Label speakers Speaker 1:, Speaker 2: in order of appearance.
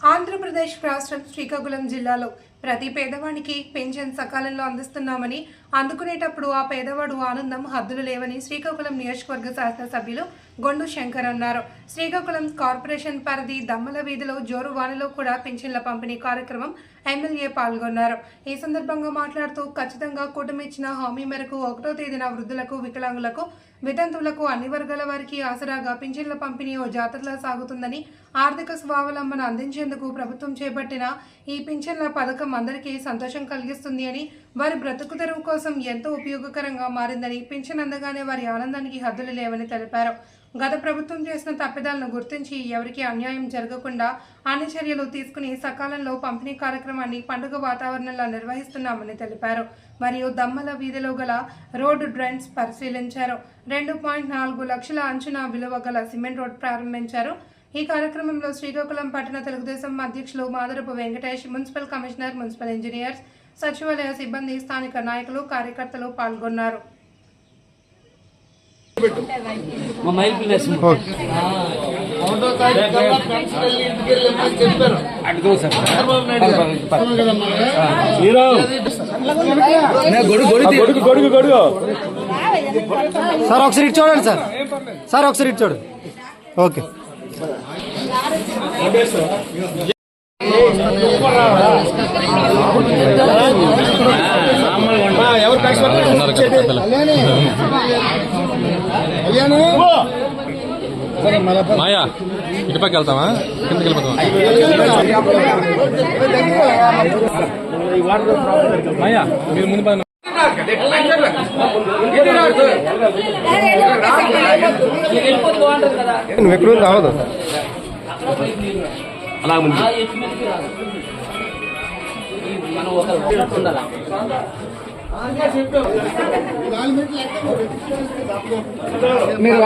Speaker 1: ఆంధ్రప్రదేశ్ రాష్ట్రం శ్రీకాకుళం జిల్లాలో ప్రతి పేదవానికి పెన్షన్ సకాలంలో అందిస్తున్నామని అందుకునేటప్పుడు ఆ పేదవాడు ఆనందం హద్దులు లేవని శ్రీకాకుళం నియోజకవర్గ శాసనసభ్యులు గొండు శంకర్ అన్నారు. శ్రీకాకుళం కార్పొరేషన్ పరిధి దమ్మల వీధిలో జోరు వానలో కూడా పెన్షన్ల పంపిణీ కార్యక్రమం ఎమ్మెల్యే పాల్గొన్నారు. ఈ సందర్భంగా మాట్లాడుతూ ఖచ్చితంగా కూటమిచ్చిన హామీ మేరకు ఒకటో తేదీన వృద్ధులకు వికలాంగులకు వితంతువులకు అన్ని వర్గాల వారికి ఆసరాగా పింఛన్ల పంపిణీ ఓ జాతరలా సాగుతుందని ఆర్థిక స్వావలంబన అందించేందుకు ప్రభుత్వం చేపట్టిన ఈ పింఛన్ల పథకం అందరికీ సంతోషం కలిగిస్తుంది అని వారి బ్రతుకు తెరువు కోసం ఎంతో ఉపయోగకరంగా మారిందని పింఛన్ అందగానే వారి ఆనందానికి హద్దులు లేవని తెలిపారు. గత ప్రభుత్వం చేసిన తప్పిదాలను గుర్తించి ఎవరికీ అన్యాయం జరగకుండా అన్ని చర్యలు తీసుకుని సకాలంలో పంపిణీ కార్యక్రమాన్ని పండుగ వాతావరణంలో నిర్వహిస్తున్నామని తెలిపారు. మరియు దమ్మల వీధిలో గల రోడ్డు డ్రైన్స్ పరిశీలించారు. రెండు పాయింట్ నాలుగు లక్షల అంచనా విలువ గల సిమెంట్ రోడ్ ప్రారంభించారు. ఈ కార్యక్రమంలో శ్రీకాకుళం పట్టణ తెలుగుదేశం అధ్యక్షులు Madarapu Venkatesh municipal commissioner municipal engineers సచివాలయ సిబ్బంది స్థానిక నాయకులు కార్యకర్తలు పాల్గొన్నారు.
Speaker 2: మా మైల్ ప్లేస్
Speaker 3: ఒకటో తారీఖు కల్లా పెన్షన్ వెళ్ళి ఇంటికి వెళ్ళమని చెప్పారు.
Speaker 2: అడుగు సార్.
Speaker 3: చంద్రబాబు నాయుడు గారు. అవును కదమ్మా?
Speaker 4: గొడుగు
Speaker 5: సార్ ఒకసారి ఇటు చూడండి సార్. సార్ ఒకసారి ఇటు చూడండి ఓకే.
Speaker 4: ఎవరు మాయా ఇటుపక్క వెళ్తామా కిందకి వెళ్ళిపోతామా మాయా మీరు ముందు
Speaker 5: నువ్వు ఎక్కడ అవదు
Speaker 4: అలా ముందు.
Speaker 2: మనం ఒక ఉండాలా?
Speaker 5: మీరు